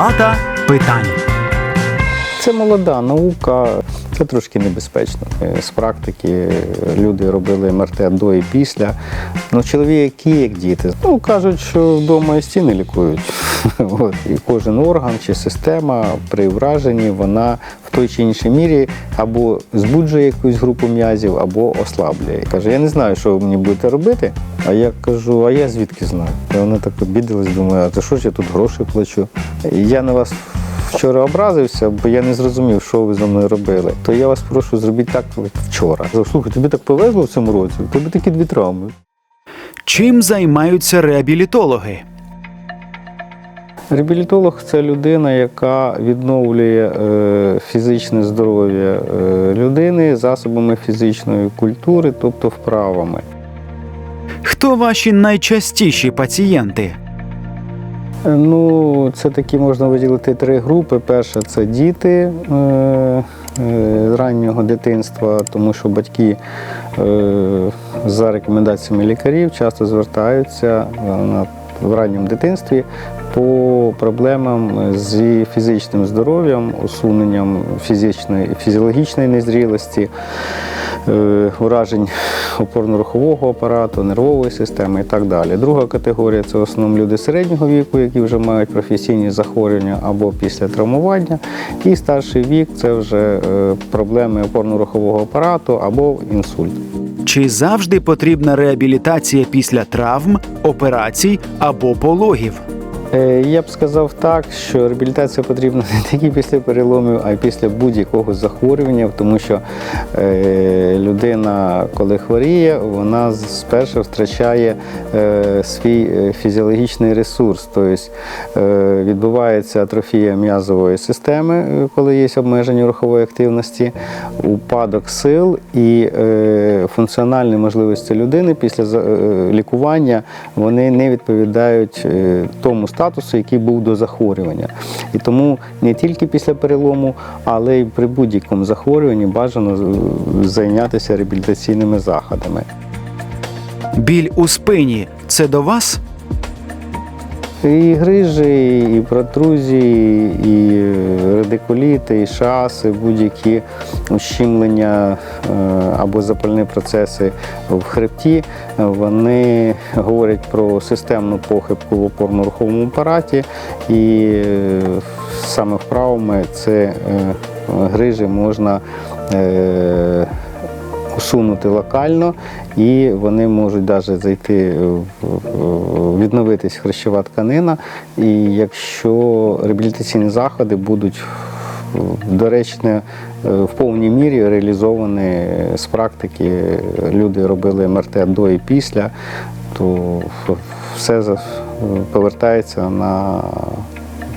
Палата питань. Це молода наука, це трошки небезпечно. З практики люди робили МРТ до і після. Ну, чоловіки, як діти. Ну, кажуть, що вдома і стіни лікують. От. І кожен орган чи система при враженні вона в той чи іншій мірі або збуджує якусь групу м'язів, або ослаблює. Каже, я не знаю, що ви мені будете робити. А я кажу, а я звідки знаю? І вона так обідалась, думаю, а за що ж я тут гроші плачу? Я на вас вчора образився, бо я не зрозумів, що ви зі мною робили. То я вас прошу, зробіть так, як вчора. Слухай, тобі так повезло в цьому році, у тебе такі дві травми. Чим займаються реабілітологи? Реабілітолог це людина, яка відновлює е, фізичне здоров'я е, людини засобами фізичної культури, тобто вправами. Хто ваші найчастіші пацієнти? Е, Ну, це такі можна виділити три групи. Перша це діти е, е, з раннього дитинства, тому що батьки е, за рекомендаціями лікарів часто звертаються е, в ранньому дитинстві по проблемам з фізичним здоров'ям, усуненням фізичної, фізіологічної незрілості. е, Уражень опорно-рухового апарату, нервової системи і так далі. Друга категорія це в основному люди середнього віку, які вже мають професійні захворювання або після травмування. І старший вік це вже е, проблеми опорно-рухового апарату або інсульт. Чи завжди потрібна реабілітація після травм, операцій або пологів? Е, Я б сказав так, що реабілітація потрібна не тільки після переломів, а й після будь-якого захворювання, тому що е, людина, коли хворіє, вона спершу втрачає е, свій фізіологічний ресурс. Тобто відбувається атрофія м'язової системи, коли є обмеження рухової активності, упадок сил і функціональні можливості людини після лікування вони не відповідають тому статусу, який був до захворювання. І тому не тільки після перелому, але й при будь-якому захворюванні бажано е, зайнятися реабілітаційними заходами. Біль у спині це до вас? І грижі, і протрузії, і е, радикуліти, і шаси, будь-які ущемлення е, або запальні процеси в хребті, вони говорять про системну похибку в опорно-руховому апараті, і е, саме вправами це грижі можна. Усунути локально, і вони можуть навіть зайти відновитись хрящова тканина. І якщо реабілітаційні заходи будуть доречно е, в повній мірі реалізовані з практики, люди робили МРТ до і після, то все повертається на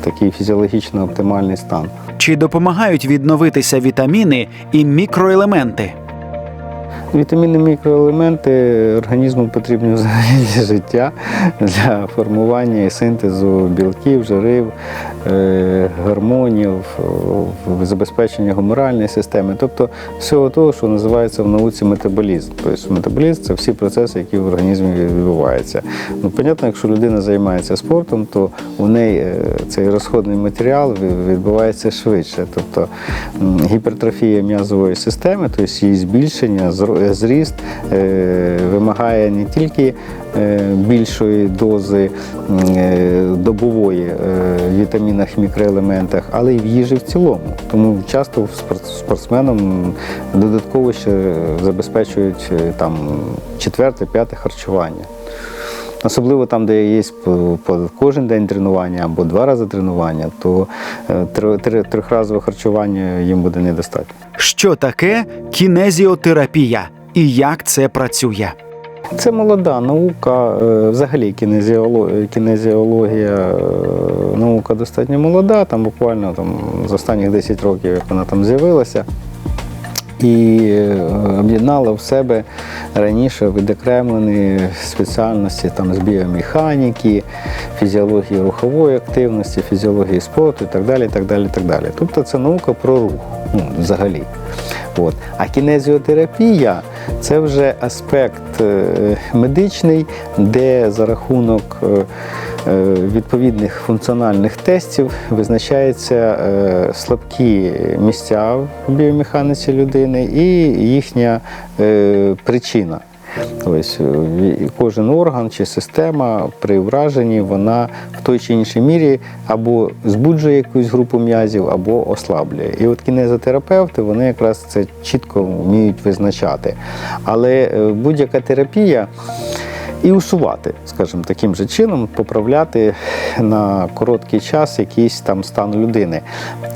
такий фізіологічно оптимальний стан. Чи допомагають відновитися вітаміни і мікроелементи? Вітаміни, мікроелементи організму потрібні взагалі для життя, для формування і синтезу білків, жирів, е, гормонів, забезпечення гуморальної системи, тобто всього того, що називається в науці метаболізм. Тобто метаболізм це всі процеси, які в організмі відбуваються. Ну, понятно, якщо людина займається спортом, то у неї е, цей розходний матеріал відбувається швидше. Тобто гіпертрофія м'язової системи, тобто її збільшення, зріст е, вимагає не тільки е, більшої дози е, добової е, в вітамінах мікроелементах, але й в їжі в цілому. Тому часто спортсменам додатково ще забезпечують е, там четверте, п'яте харчування. Особливо там, де є кожен день тренування або два рази тренування, то е, тр- тр- трьохразове харчування їм буде недостатньо. Що таке кінезіотерапія і як це працює? Це молода наука, е, взагалі кінезіоло- кінезіологія, е, наука достатньо молода, там буквально там, за останніх 10 років, як вона там з'явилася. І е, об'єднала в себе раніше відокремлені спеціальності там, з біомеханіки, фізіології рухової активності, фізіології спорту і так далі. Так далі, так далі. Тобто це наука про рух ну, взагалі. От. А кінезіотерапія це вже аспект е, медичний, де за рахунок е, е, відповідних функціональних тестів визначаються слабкі місця в біомеханіці людини і їхня причина. Тобто е, кожен орган чи система при враженні вона в той чи іншій мірі або збуджує якусь групу м'язів, або ослаблює. І от кінезотерапевти вони якраз це чітко вміють визначати. Але е, будь-яка терапія і усувати, скажімо, таким же чином, поправляти на короткий час якийсь там стан людини.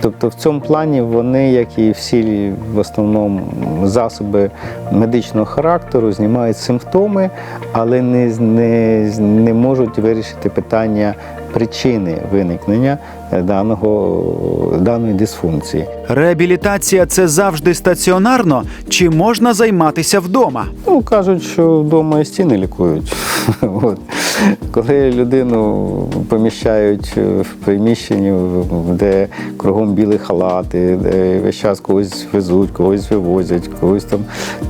Тобто в цьому плані вони, як і всі в основному засоби медичного характеру, знімають симптоми, але не, не, не можуть вирішити питання причини виникнення даного, даної дисфункції. Реабілітація це завжди стаціонарно чи можна займатися вдома? Ну, кажуть, що вдома і стіни лікують. От. Коли людину поміщають в приміщенні, де кругом білі халати, де весь час когось везуть, когось вивозять, когось там,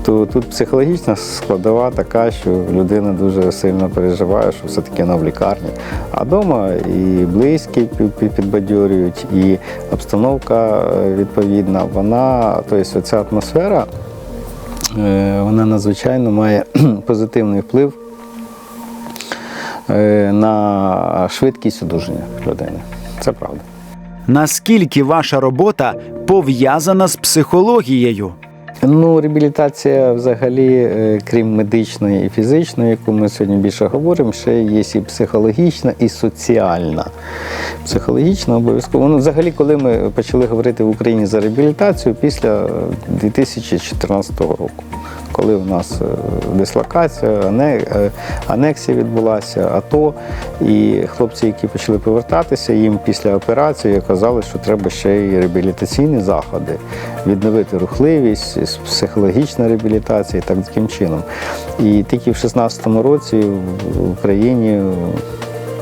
то тут психологічна складова така, що людина дуже сильно переживає, що все-таки вона в лікарні. А вдома і близькі пі- пі- підбадьорюють, і обстановка е, відповідна, вона, тобто ця атмосфера, е, вона надзвичайно має позитивний вплив е, на швидкість одужання людини. Це правда. Наскільки ваша робота пов'язана з психологією? Ну, реабілітація взагалі, е, крім медичної і фізичної, яку ми сьогодні більше говоримо, ще є і психологічна, і соціальна. Психологічна обов'язково. Ну, взагалі, коли ми почали говорити в Україні за реабілітацію після е, 2014 року, коли у нас е, дислокація, е, анексія відбулася, АТО, і хлопці, які почали повертатися, їм після операції казали, що треба ще й реабілітаційні заходи, відновити рухливість, психологічна реабілітація і так таким чином. І тільки в 2016 році в Україні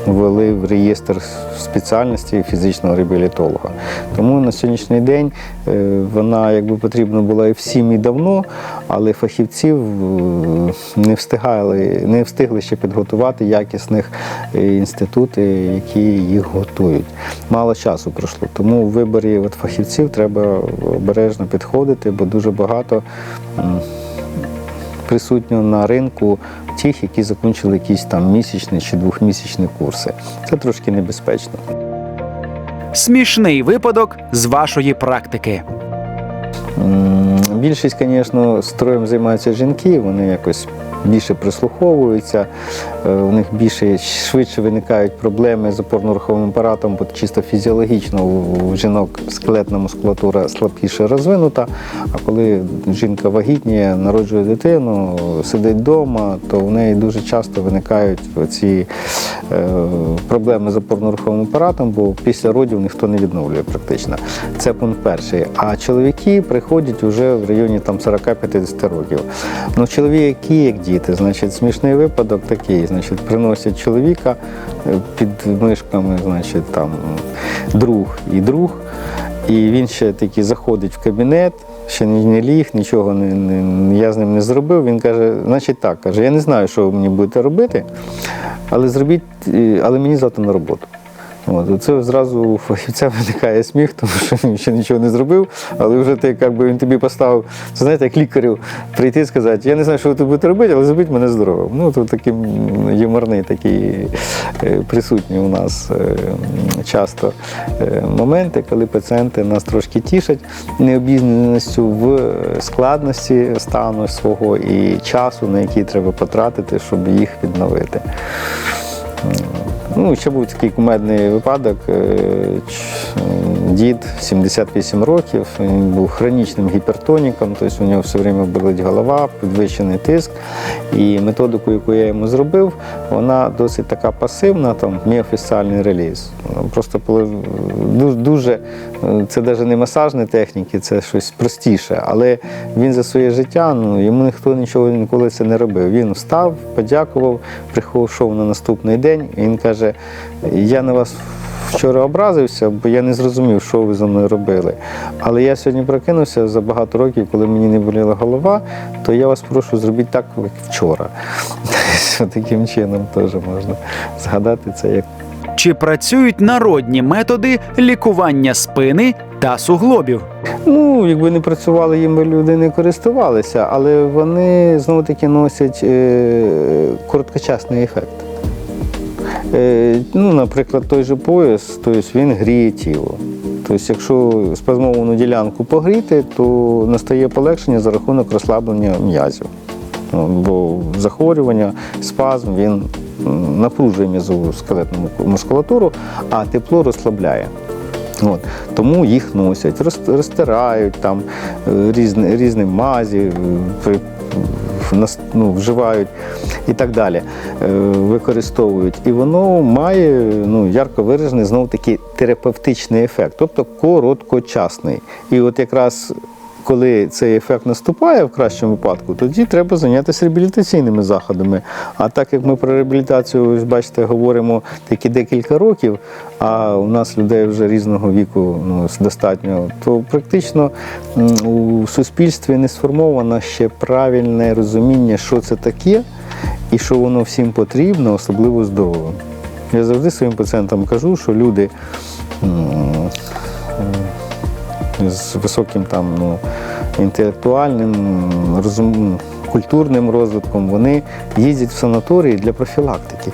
ввели в реєстр спеціальності фізичного реабілітолога. Тому на сьогоднішній день е, вона якби потрібна була і всім і давно, але фахівців е, не встигали, не встигли ще підготувати якісних е, інститути, які їх готують. Мало часу пройшло. Тому в виборі от фахівців треба обережно підходити, бо дуже багато. Присутньо на ринку тих, які закінчили якісь там місячні чи двохмісячні курси. Це трошки небезпечно. Смішний випадок з вашої практики. Більшість, звісно, строєм займаються жінки, вони якось більше прислуховуються, е, у них більше швидше виникають проблеми з опорно-руховим апаратом, бо чисто фізіологічно у жінок скелетна мускулатура слабкіше розвинута. А коли жінка вагітніє, народжує дитину, сидить вдома, то в неї дуже часто виникають ці е, проблеми з опорно-руховим апаратом, бо після родів ніхто не відновлює практично. Це пункт перший. А чоловіки приходять вже в районі там 40-50 років. Ну, чоловіки як діти, значить, смішний випадок такий. Значить, приносять чоловіка е, під мишками, значить, там друг і друг. І він ще таки заходить в кабінет, ще не, ліг, нічого не, не, я з ним не зробив. Він каже, значить так, каже, я не знаю, що ви мені будете робити, але зробіть, е, але мені завтра на роботу. От, це зразу у виникає сміх, тому що він ще нічого не зробив, але вже ти, якби він тобі поставив, це знаєте, як лікарю прийти і сказати, я не знаю, що ви тут будете робити, але зробіть мене здоровим. Ну, то такий юморний такий е, присутній у нас е, часто е, моменти, коли пацієнти нас трошки тішать необізнаністю в складності стану свого і часу, на який треба потратити, щоб їх відновити. Ну, ще був такий кумедний випадок. Е, е, Дід 78 років, він був хронічним гіпертоніком, тобто у нього все время болить голова, підвищений тиск. І методику, яку я йому зробив, вона досить така пасивна, там міофісціальний реліз. Просто дуже, дуже е, це навіть не масажні техніки, це щось простіше. Але він за своє життя, ну йому ніхто нічого ніколи це не робив. Він встав, подякував, прийшов на наступний день. Він каже: Я на вас вчора образився, бо я не зрозумів, що ви за мною робили. Але я сьогодні прокинувся за багато років, коли мені не боліла голова, то я вас прошу зробіть так, як вчора. Таким чином теж можна згадати це як Чи працюють народні методи лікування спини та суглобів? Ну, якби не працювали, їм люди не користувалися, але вони знову таки носять е, короткочасний ефект. Е, ну, наприклад, той же пояс, тобто він гріє тіло. Тобто, якщо спазмовану ділянку погріти, то настає полегшення за рахунок розслаблення м'язів. Ну, Бо захворювання, спазм він напружує м'язову скелетну мускулатуру, а тепло розслабляє. От. Тому їх носять, розтирають там е, різні, різні мазі, е, ну, вживають і так далі, е, використовують. І воно має ну, ярко виражений знов таки терапевтичний ефект, тобто короткочасний. І от якраз коли цей ефект наступає в кращому випадку, тоді треба зайнятися реабілітаційними заходами. А так як ми про реабілітацію, бачите, говоримо тільки декілька років, а у нас людей вже різного віку ну, достатньо, то практично у суспільстві не сформовано ще правильне розуміння, що це таке і що воно всім потрібно, особливо здоровим. Я завжди своїм пацієнтам кажу, що люди. З високим там ну, інтелектуальним, розум, культурним розвитком, вони їздять в санаторії для профілактики.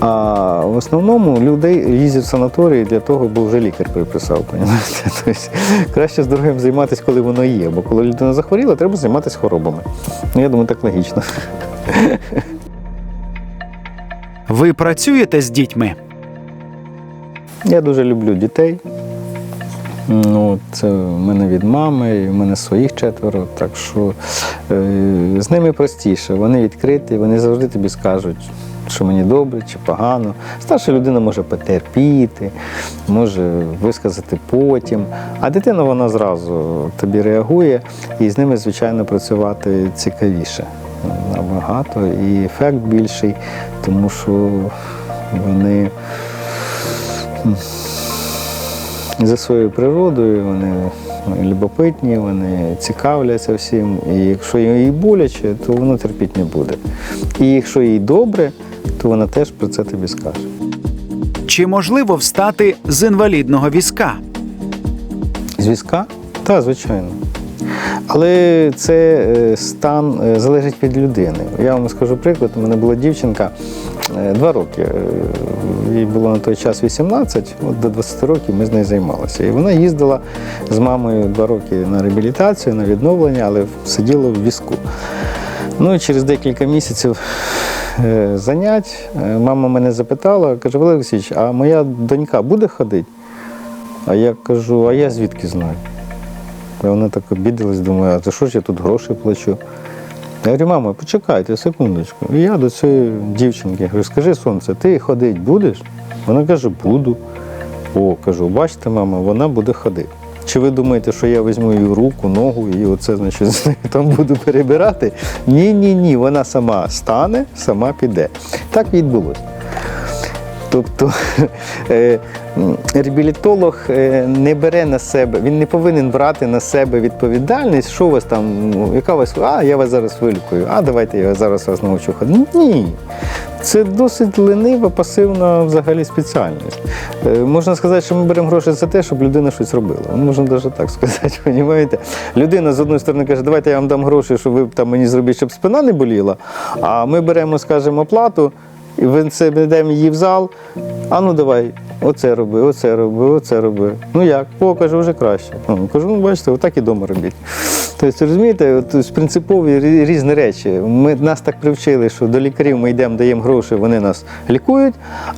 А в основному людей їздять в санаторії для того, бо вже лікар приписав. Тобто, краще здоров'ям займатися, коли воно є. Бо коли людина захворіла, треба займатися хворобами. Ну, я думаю, так логічно. Ви працюєте з дітьми? Я дуже люблю дітей. Ну, це в мене від мами, в мене своїх четверо. Так що е, з ними простіше. Вони відкриті, вони завжди тобі скажуть, що мені добре чи погано. Старша людина може потерпіти, може висказати потім. А дитина вона зразу тобі реагує, і з ними, звичайно, працювати цікавіше. Набагато і ефект більший, тому що вони за своєю природою, вони любопитні, вони цікавляться всім. І якщо їй боляче, то воно терпіти не буде. І якщо їй добре, то вона теж про це тобі скаже. Чи можливо встати з інвалідного візка? З візка? Так, звичайно. Але це е, стан е, залежить від людини. Я вам скажу приклад, у мене була дівчинка е, два роки. Їй було на той час 18, от до 20 років ми з нею займалися. І вона їздила з мамою два роки на реабілітацію, на відновлення, але сиділа в візку. Ну і через декілька місяців е, занять е, мама мене запитала, каже, Валерій Олексійович, а моя донька буде ходити? А я кажу, а я звідки знаю? Вона так обідалась, думаю, а за що ж я тут гроші плачу? Я говорю, мама, почекайте секундочку. І я до цієї дівчинки говорю, скажи, сонце, ти ходити будеш? Вона каже, буду. О, кажу, бачите, мама, вона буде ходити. Чи ви думаєте, що я візьму її руку, ногу і оце, значить, там буду перебирати? Ні, ні, ні, вона сама стане, сама піде. Так відбулося. Тобто е, реабілітолог е, не бере на себе, він не повинен брати на себе відповідальність, що у вас там, ну, яка у вас, а я вас зараз вилікую, а давайте я зараз вас навчу. Ні. Це досить ленива, пасивна взагалі спеціальність. Е, Можна сказати, що ми беремо гроші за те, щоб людина щось робила. Ну, Можна навіть так сказати, розумієте? Людина з одної сторони каже, давайте я вам дам гроші, щоб ви там мені зробіть, щоб спина не боліла. А ми беремо, скажімо, оплату, її в зал. А ну давай, оце роби, оце роби, оце роби. Ну як? О, кажу, вже краще. Ну, кажу, ну бачите, отак і вдома робіть. Тобто, розумієте, от, принципові різні речі. Ми нас так привчили, що до лікарів ми йдемо, даємо гроші, вони нас лікують,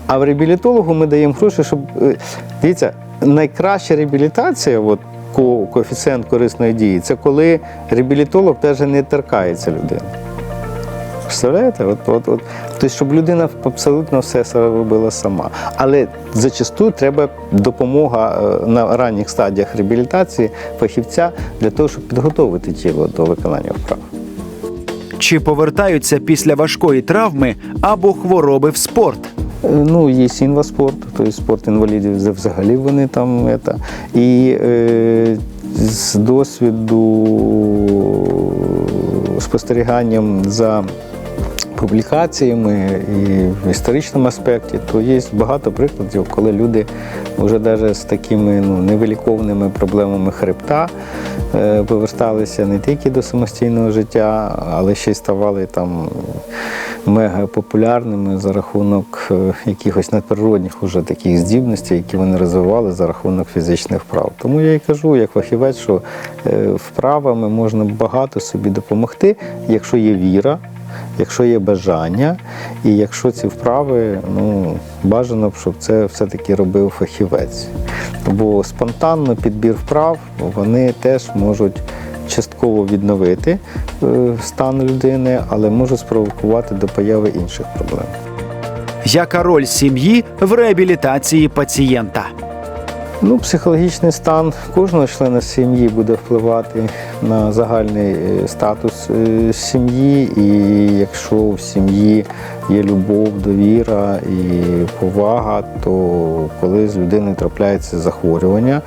а в реабілітологу ми даємо гроші, щоб. е, Дивіться, найкраща реабілітація, от, ко- коефіцієнт корисної дії, це коли реабілітолог теж не торкається людини. Представляєте? От, от, от. Тобто, щоб людина абсолютно все робила сама. Але зачасту треба допомога е, на ранніх стадіях реабілітації фахівця для того, щоб підготовити тіло до виконання вправ. Чи повертаються після важкої травми або хвороби в спорт? Е, Ну, є інваспорт, тобто спорт інвалідів взагалі вони там. Это. І е, з досвіду спостеріганням за публікаціями і в історичному аспекті, то є багато прикладів, коли люди вже навіть з такими ну, невилікованими проблемами хребта е, поверталися не тільки до самостійного життя, але ще й ставали там мега популярними за рахунок е, якихось надприродних уже таких здібностей, які вони розвивали за рахунок фізичних вправ. Тому я і кажу, як фахівець, що е, вправами можна багато собі допомогти, якщо є віра. Якщо є бажання, і якщо ці вправи, ну бажано б, щоб це все-таки робив фахівець. Бо спонтанно підбір вправ вони теж можуть частково відновити е, стан людини, але можуть спровокувати до появи інших проблем. Яка роль сім'ї в реабілітації пацієнта? Ну, психологічний стан кожного члена сім'ї буде впливати на загальний е, статус е, сім'ї. І якщо в сім'ї є любов, довіра і повага, то коли з людиною трапляється захворювання,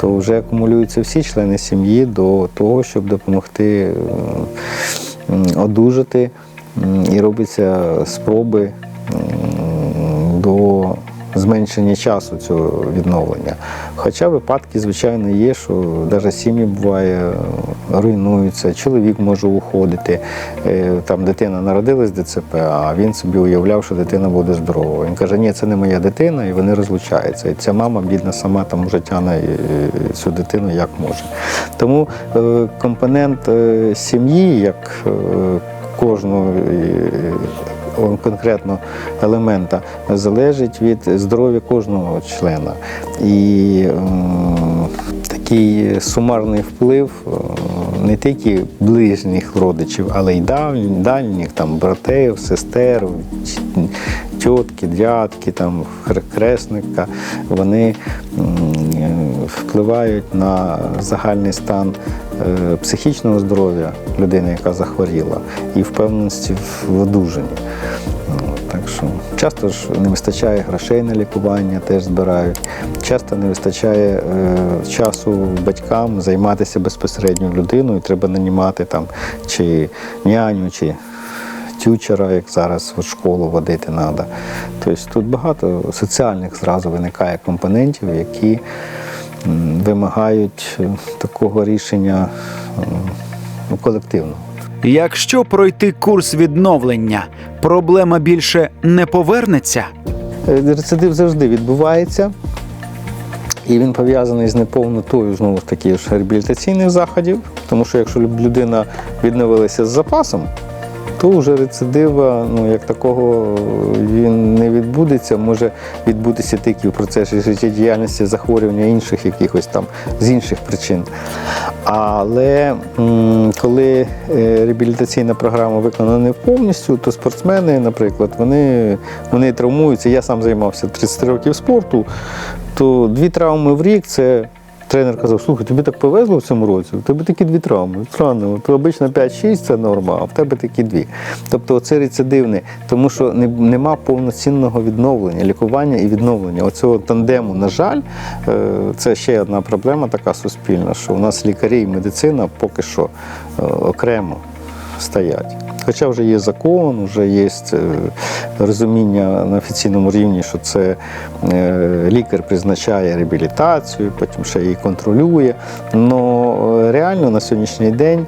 то вже акумулюються всі члени сім'ї до того, щоб допомогти одужати, і робляться спроби до зменшення часу цього відновлення. Хоча випадки, звичайно, є, що навіть сім'ї буває руйнуються, чоловік може уходити. Е, Там дитина народилась ДЦП, а він собі уявляв, що дитина буде здорова. Він каже, ні, це не моя дитина, і вони розлучаються. І ця мама, бідна, сама там вже тягне е, цю дитину як може. Тому е, компонент сім'ї, як кожного конкретно елемента залежить від здоров'я кожного члена. І такий сумарний вплив не тільки ближніх родичів, але й дальніх, дальніх там братів, сестер, тітки, дядки, там хресника, вони впливають на загальний стан е, психічного здоров'я людини, яка захворіла, і впевненості в одужанні. Так що часто ж не вистачає грошей на лікування, теж збирають. Часто не вистачає е, часу батькам займатися безпосередньо людиною. Треба нанімати там чи няню, чи тючера, як зараз в школу водити треба. Тобто тут багато соціальних зразу виникає компонентів, які вимагають е, такого рішення м, ну, колективного. Якщо пройти курс відновлення, проблема більше не повернеться. Е, Рецидив завжди відбувається, і він пов'язаний з неповнотою знову ж таки ж реабілітаційних заходів. Тому що якщо людина відновилася з запасом, то вже рецидива, ну як такого, він не відбудеться, може відбутися тільки в процесі життєдіяльності захворювання інших якихось там з інших причин. Але коли е, реабілітаційна програма виконана не повністю, то спортсмени, наприклад, вони, вони травмуються. Я сам займався 30 років спорту, то дві травми в рік це. Тренер казав, слухай, тобі так повезло в цьому році, у тебе такі дві травми. Странно, то обично 5-6 це норма, а в тебе такі дві. Тобто це рецидивне, тому що не, нема повноцінного відновлення, лікування і відновлення. Оцього тандему, на жаль, е, це ще одна проблема така суспільна, що у нас лікарі і медицина поки що е, окремо стоять. Хоча вже є закон, вже є е, розуміння на офіційному рівні, що це е, лікар призначає реабілітацію, потім ще її контролює. Але реально на сьогоднішній день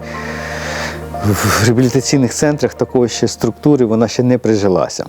в реабілітаційних центрах такої ще структури вона ще не прижилася.